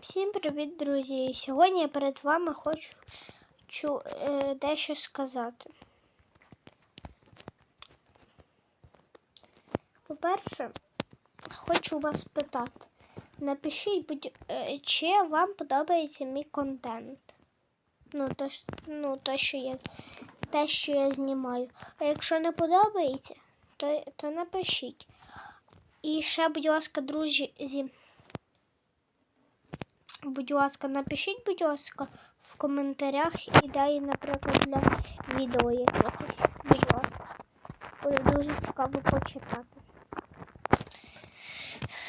Всім привіт, друзі! Сьогодні я перед вами хочу чу, е, дещо сказати. По-перше, хочу вас питати. Напишіть, будь, е, чи вам подобається мій контент. Ну, то, ну, то, що я, те, що я знімаю. А якщо не подобається, то, то напишіть. І ще, будь ласка, друзі, будь ласка, напишіть, будь ласка, в коментарях ідеї, наприклад, для відео якихось. Будь ласка. Буде дуже цікаво почитати.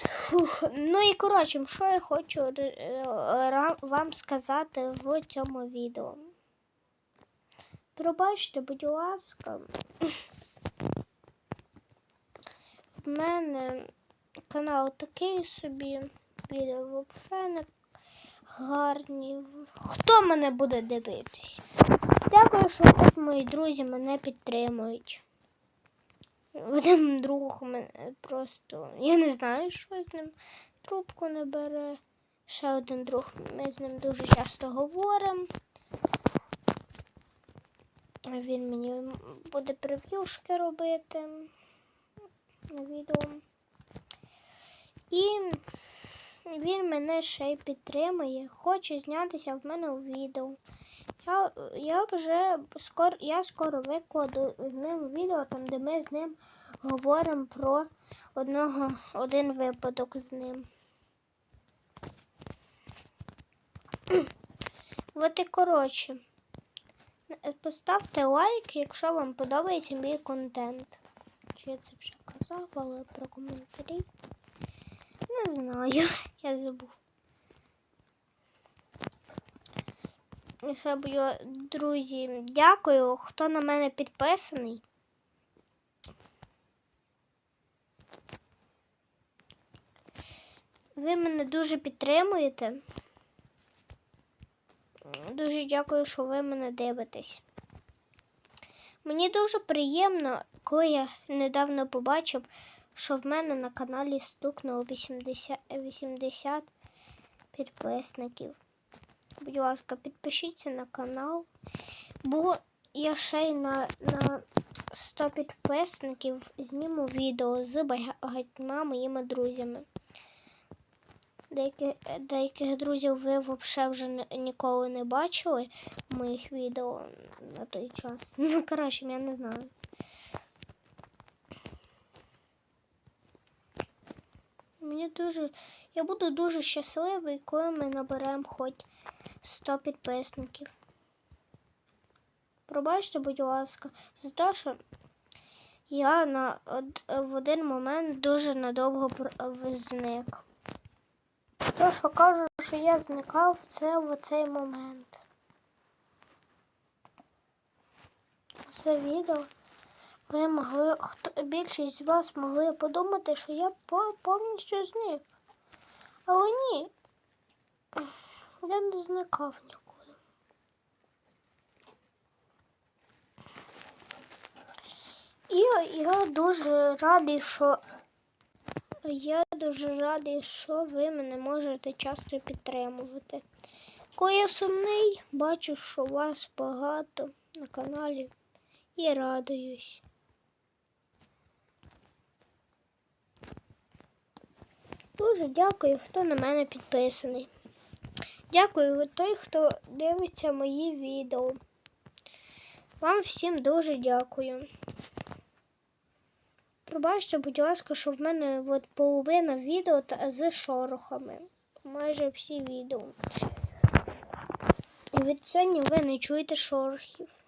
Фух. Ну і коротше, що я хочу е, вам сказати в цьому відео. Пробачте, будь ласка. В мене канал такий собі. Відео взагалі не гарні. Хто мене буде дивитись? Дякую, що хоч мої друзі мене підтримують. Один друг мене просто. Я не знаю, що з ним трубку не бере. Ще один друг, ми з ним дуже часто говоримо. Він мені буде прев'юшки робити на відео. І він мене ще й підтримує, хоче знятися в мене у відео. Я, я вже скоро, я скоро викладу з ним відео, там, де ми з ним говоримо про одного, один випадок з ним. От і коротше. Поставте лайк, якщо вам подобається мій контент. Чи я це вже казав, але про коментарі. Не знаю, я забув. Ще б, друзі, дякую, хто на мене підписаний. Ви мене дуже підтримуєте. Дуже дякую, що ви мене дивитесь. Мені дуже приємно, коли я недавно побачив, що в мене на каналі стукнуло 80, 80 підписників. Будь ласка, підпишіться на канал, бо я ще й на, на 100 підписників зніму відео з багатьма моїми друзями. Деяких, деяких друзів ви взагалі вже ніколи не бачили моїх відео на той час. Ну, коротше, я не знаю. Мені дуже. Я буду дуже щасливий, коли ми наберемо хоч 100 підписників. Пробачте, будь ласка, за те, що я на, в один момент дуже надовго зник. То, що кажу, що я зникав, це в цей момент. Це відео. Ви могли, хто, більшість з вас могли подумати, що я повністю зник. Але ні. Я не зникав нікуди. І я дуже радий, що я дуже радий, що ви мене можете часто підтримувати. Коли я сумний, бачу, що вас багато на каналі і радуюсь. Дуже дякую, хто на мене підписаний. Дякую той, хто дивиться мої відео. Вам всім дуже дякую. Пробачте, будь ласка, що в мене от половина відео та з шорохами. Майже всі відео. І від сьогодні ви не чуєте шорохів.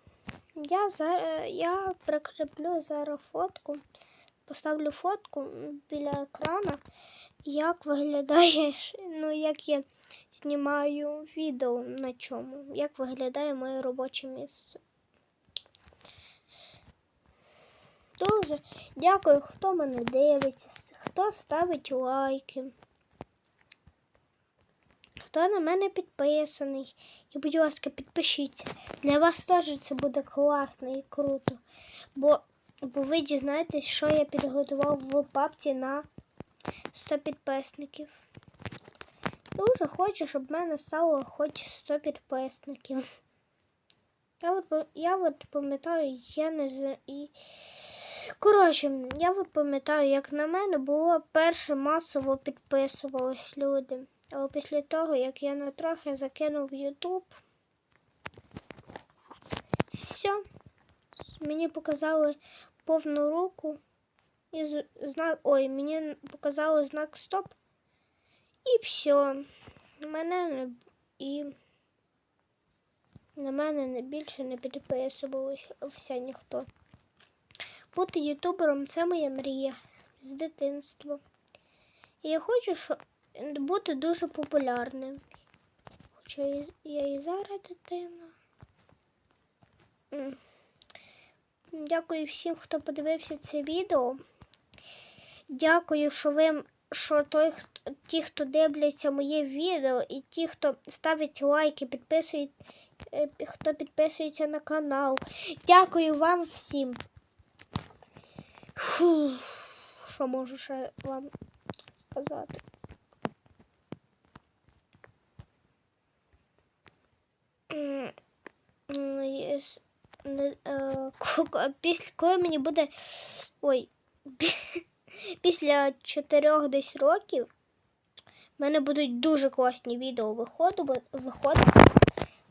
Я зараз я прикріплю зараз фотку, поставлю фотку біля екрана, як виглядає, ну як я знімаю відео на чому, як виглядає моє робоче місце. Дуже дякую, хто мене дивиться, хто ставить лайки, хто на мене підписаний. І, будь ласка, підпишіться. Для вас теж це буде класно і круто. Бо, бо ви дізнаєтесь, що я підготував в папці на 100 підписників. дуже хочу, щоб в мене стало хоч 100 підписників. Я от, я от пам'ятаю, я не з... Коротше, я от пам'ятаю, як на мене було перше масово підписувались люди. Але після того, як я на трохи закинув Ютуб, все, мені показали повну руку і знак. Ой, мені показали знак стоп. І все. Мене не і на мене не більше не підписувався ніхто. Бути ютубером це моя мрія з дитинства. І я хочу що, бути дуже популярним. Хоча я і зараз дитина. Дякую всім, хто подивився це відео. Дякую, що ви що той, хто, ті, хто дивляться моє відео, і ті, хто ставить лайки, підписують, е, хто підписується на канал. Дякую вам всім. Фу, що можу ще вам сказати? Ко- Після коли мені буде. Ой. Після чотирьох десь років в мене будуть дуже класні відео виходу, виходити.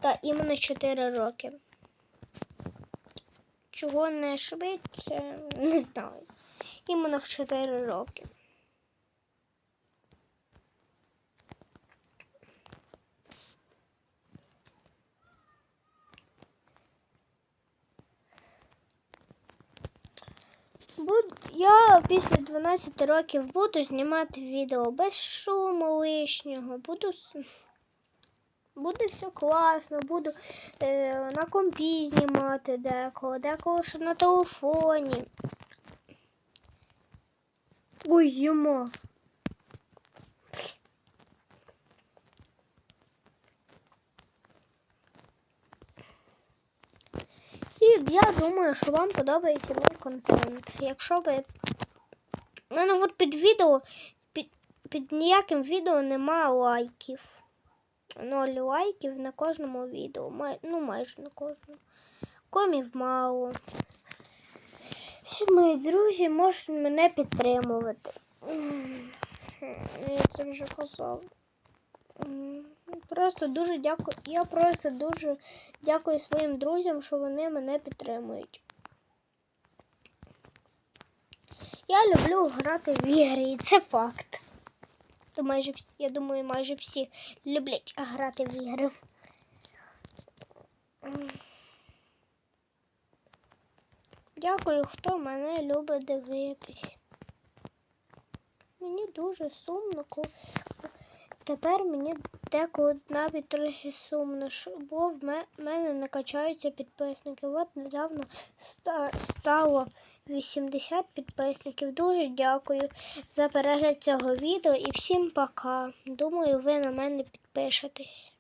Та іменно 4 роки. Чого не швидше, не знаю. Іменно в 4 роки. Буд... Я після 12 років буду знімати відео без шуму лишнього. Буду буде все класно, буду е, на компі знімати деколи, деколи ще на телефоні. Ой, йома. Я думаю, що вам подобається мій контент. Якщо ви. У мене от під відео, під, під ніяким відео нема лайків. Ноль лайків на кожному відео. Май, ну, майже на кожному. Комів мало. Всі мої друзі можуть мене підтримувати. Я це вже казав. Просто дуже дякую. Я просто дуже дякую своїм друзям, що вони мене підтримують. Я люблю грати в ігри, і це факт. То майже всі, я думаю, майже всі люблять грати в ігри. Дякую, хто мене любить дивитись. Мені дуже сумно, коли тепер мені деколи навіть трохи сумно, бо в мене не качаються підписники. От недавно ста- стало 80 підписників. Дуже дякую за перегляд цього відео і всім пока. Думаю, ви на мене підпишетесь.